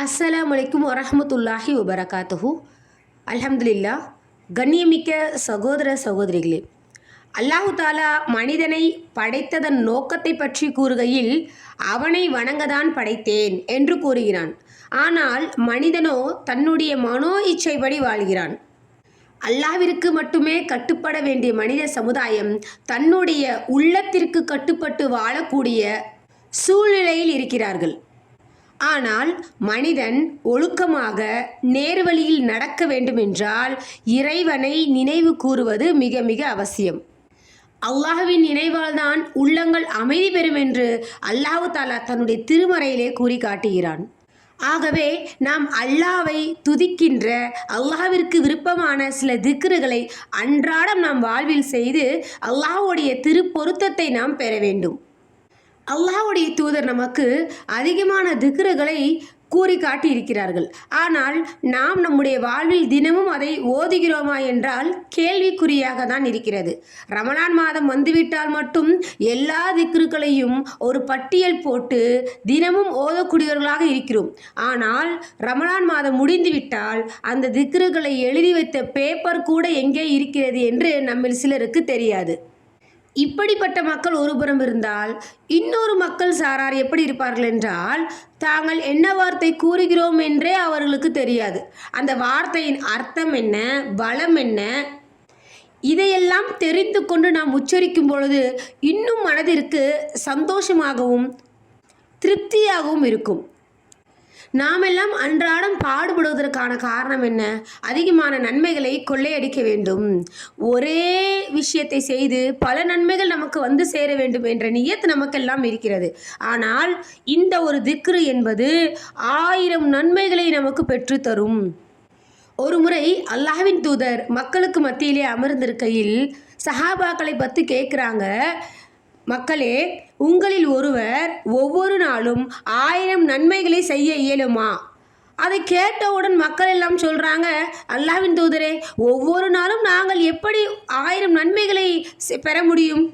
அஸ்ஸலாம் வலைக்கும் வரமத்துல்லாஹி வபரகாத்துஹு அலமதுல்லா கண்ணியமிக்க சகோதர சகோதரிகளே அல்லாஹு தாலா மனிதனை படைத்ததன் நோக்கத்தை பற்றி கூறுகையில் அவனை வணங்கதான் படைத்தேன் என்று கூறுகிறான். ஆனால் மனிதனோ தன்னுடைய மனோ இச்சைப்படி வாழ்கிறான். அல்லாவிற்கு மட்டுமே கட்டுப்பட வேண்டிய மனித சமுதாயம் தன்னுடைய உள்ளத்திற்கு கட்டுப்பட்டு வாழக்கூடிய சூழ்நிலையில் இருக்கிறார்கள். ஆனால் மனிதன் ஒழுக்கமாக நேர்வழியில் நடக்க வேண்டுமென்றால் இறைவனை நினைவு கூறுவது மிக மிக அவசியம். அல்லாஹ்வின் நினைவால்தான் உள்ளங்கள் அமைதி பெறும் என்று அல்லாஹு தாலா தன்னுடைய திருமறையிலே கூறி காட்டுகிறான். ஆகவே நாம் அல்லாவை துதிக்கின்ற அல்லாவிற்கு விருப்பமான சில திக்ருகளை அன்றாடம் நாம் வாழ்வில் செய்து அல்லாஹ்வுடைய திருப்பொருத்தத்தை நாம் பெற வேண்டும். அல்லாஹுடைய தூதர் நமக்கு அதிகமான திக்ருகளை கூறி காட்டியிருக்கிறார்கள். ஆனால் நாம் நம்முடைய வாழ்வில் தினமும் அதை ஓதுகிறோமா என்றால் கேள்விக்குறியாக தான் இருக்கிறது. ரமலான் மாதம் வந்துவிட்டால் மட்டும் எல்லா திக்ருக்களையும் ஒரு பட்டியல் போட்டு தினமும் ஓதக்கூடியவர்களாக இருக்கிறோம். ஆனால் ரமலான் மாதம் முடிந்துவிட்டால் அந்த திக்ருகளை எழுதி வைத்த பேப்பர் கூட எங்கே இருக்கிறது என்று நம்மில் சிலருக்கு தெரியாது. இப்படிப்பட்ட மக்கள் ஒருபுறம் இருந்தால் இன்னொரு மக்கள் சாரார் எப்படி இருப்பார்கள் என்றால் தாங்கள் என்ன வார்த்தை கூறுகிறோம் என்றே அவர்களுக்கு தெரியாது. அந்த வார்த்தையின் அர்த்தம் என்ன பலம் என்ன இதையெல்லாம் தெரிந்து கொண்டு நாம் உச்சரிக்கும் பொழுது இன்னும் மனதிற்கு சந்தோஷமாகவும் திருப்தியாகவும் இருக்கும். நாமெல்லாம் அன்றாடம் பாடுபடுவதற்கான காரணம் என்ன? அதிகமான நன்மைகளை கொள்ளையடிக்க வேண்டும். ஒரே விஷயத்தை செய்து பல நன்மைகள் நமக்கு வந்து சேர வேண்டும் என்ற நியத்து நமக்கெல்லாம் இருக்கிறது. ஆனால் இந்த ஒரு திக்ரு என்பது ஆயிரம் நன்மைகளை நமக்கு பெற்றுத்தரும் ஒரு முறை அல்லாஹ்வின் தூதர் மக்களுக்கு மத்தியிலே அமர்ந்திருக்கையில் சஹாபாக்களை பற்றி கேட்குறாங்க. மக்களே உங்களில் ஒருவர் ஒவ்வொரு நாளும் ஆயிரம் நன்மைகளை செய்ய இயலுமா? அதை கேட்டவுடன் மக்கள் எல்லாம் சொல்கிறாங்க அல்லாவின் தூதரே ஒவ்வொரு நாளும் நாங்கள் எப்படி ஆயிரம் நன்மைகளை செ- பெற முடியும்?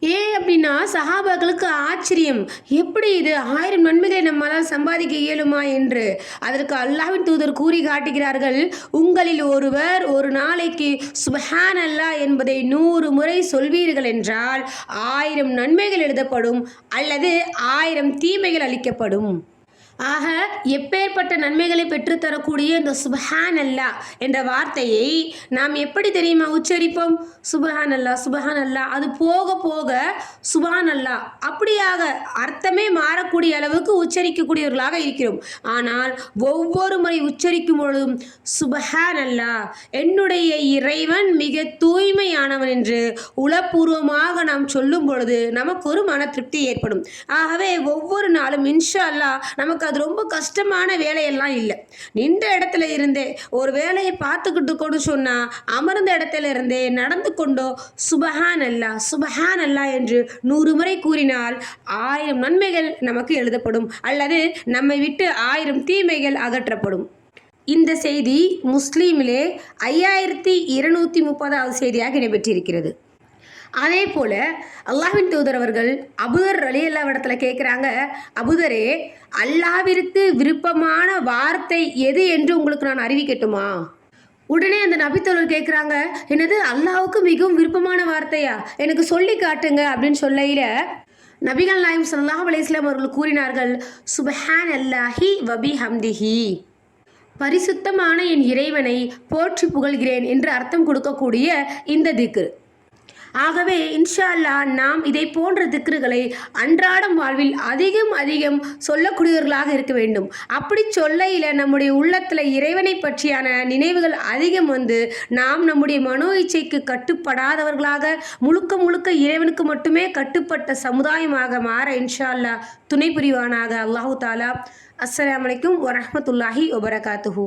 ஏன் அப்படின்னா சஹாபாக்களுக்கு ஆச்சரியம். எப்படி இது? ஆயிரம் நன்மைகளை நம்மளால் சம்பாதிக்க இயலுமா என்று. அதற்கு அல்லாவின் தூதர் கூறி காட்டுகிறார்கள் உங்களில் ஒருவர் ஒரு நாளைக்கு சுபஹான் அல்லாஹ் என்பதை நூறு முறை சொல்வீர்கள் என்றால் ஆயிரம் நன்மைகள் எழுதப்படும் அல்லது ஆயிரம் தீமைகள் அளிக்கப்படும். ஆக எப்பேற்பட்ட நன்மைகளை பெற்றுத்தரக்கூடிய இந்த சுபஹான் அல்லா என்ற வார்த்தையை நாம் எப்படி தெரியுமா உச்சரிப்போம்? சுபஹான் அல்லா சுபஹான் அல்லா அது போக போக சுபஹான் அல்லா அப்படியாக அர்த்தமே மாறக்கூடிய அளவுக்கு உச்சரிக்கக்கூடியவர்களாக இருக்கிறோம். ஆனால் ஒவ்வொரு முறை உச்சரிக்கும் பொழுதும் சுபஹான் அல்லா என்னுடைய இறைவன் மிக தூய்மையானவன் என்று உளப்பூர்வமாக நாம் சொல்லும் பொழுது நமக்கு ஒரு மன திருப்தி ஏற்படும். ஆகவே ஒவ்வொரு நாளும் இன்ஷா அல்லாஹ் நமக்கு அது ரொம்ப கஷ்டமான வேலையெல்லாம் இல்லை. நின்ற இடத்துல இருந்தே ஒரு வேலையை பார்த்துக்கிட்டு கொண்டு சொன்னால் அமர்ந்த இடத்துல இருந்தே நடந்து கொண்டோ சுபஹான் அல்லா சுபஹான் அல்லா என்று நூறு முறை கூறினால் ஆயிரம் நன்மைகள் நமக்கு எழுதப்படும். அல்லது நம்மை விட்டு ஆயிரம் தீமைகள் அகற்றப்படும். இந்த செய்தி முஸ்லீமிலே ஐயாயிரத்தி இருநூற்றி முப்பதாவது செய்தியாக இடம்பெற்றிருக்கிறது அதே போல் அல்லாஹின் தூதர் அவர்கள் அபுதர் அலி அல்லா இடத்துல கேட்குறாங்க அபுதரே அல்லாவிற்கு விருப்பமான வார்த்தை எது என்று உங்களுக்கு நான் அறிவிக்கட்டுமா உடனே அந்த நபித்தோழர் கேட்குறாங்க என்னது அல்லாவுக்கு மிகவும் விருப்பமான வார்த்தையா? எனக்கு சொல்லி காட்டுங்க அப்படின்னு சொல்லையில நபிகள் நாயம் சல்லாஹ் அலையம் அவர்கள் கூறினார்கள் சுபஹான் அல்லாஹி வபி ஹம்திஹி பரிசுத்தமான என் இறைவனை போற்றி புகழ்கிறேன் என்று அர்த்தம் கொடுக்கக்கூடிய இந்த திக்கு ஆகவே இன்ஷா அல்லாஹ் நாம் இதை போன்ற திக்ருகளை அன்றாடம் வாழ்வில் அதிகம் அதிகம் சொல்லக்கூடியவர்களாக இருக்க வேண்டும். அப்படி சொல்லையில் நம்முடைய உள்ளத்தில் இறைவனை பற்றியான நினைவுகள் அதிகம் வந்து நாம் நம்முடைய மனோ இச்சைக்கு கட்டுப்படாதவர்களாக முழுக்க முழுக்க இறைவனுக்கு மட்டுமே கட்டுப்பட்ட சமுதாயமாக மாற இன்ஷா அல்லாஹ் துணை புரிவானாக அல்லாஹு தாலா. அஸ்லாம் வலைக்கம் வரமத்துல்லாஹி வபரகாத்துஹூ.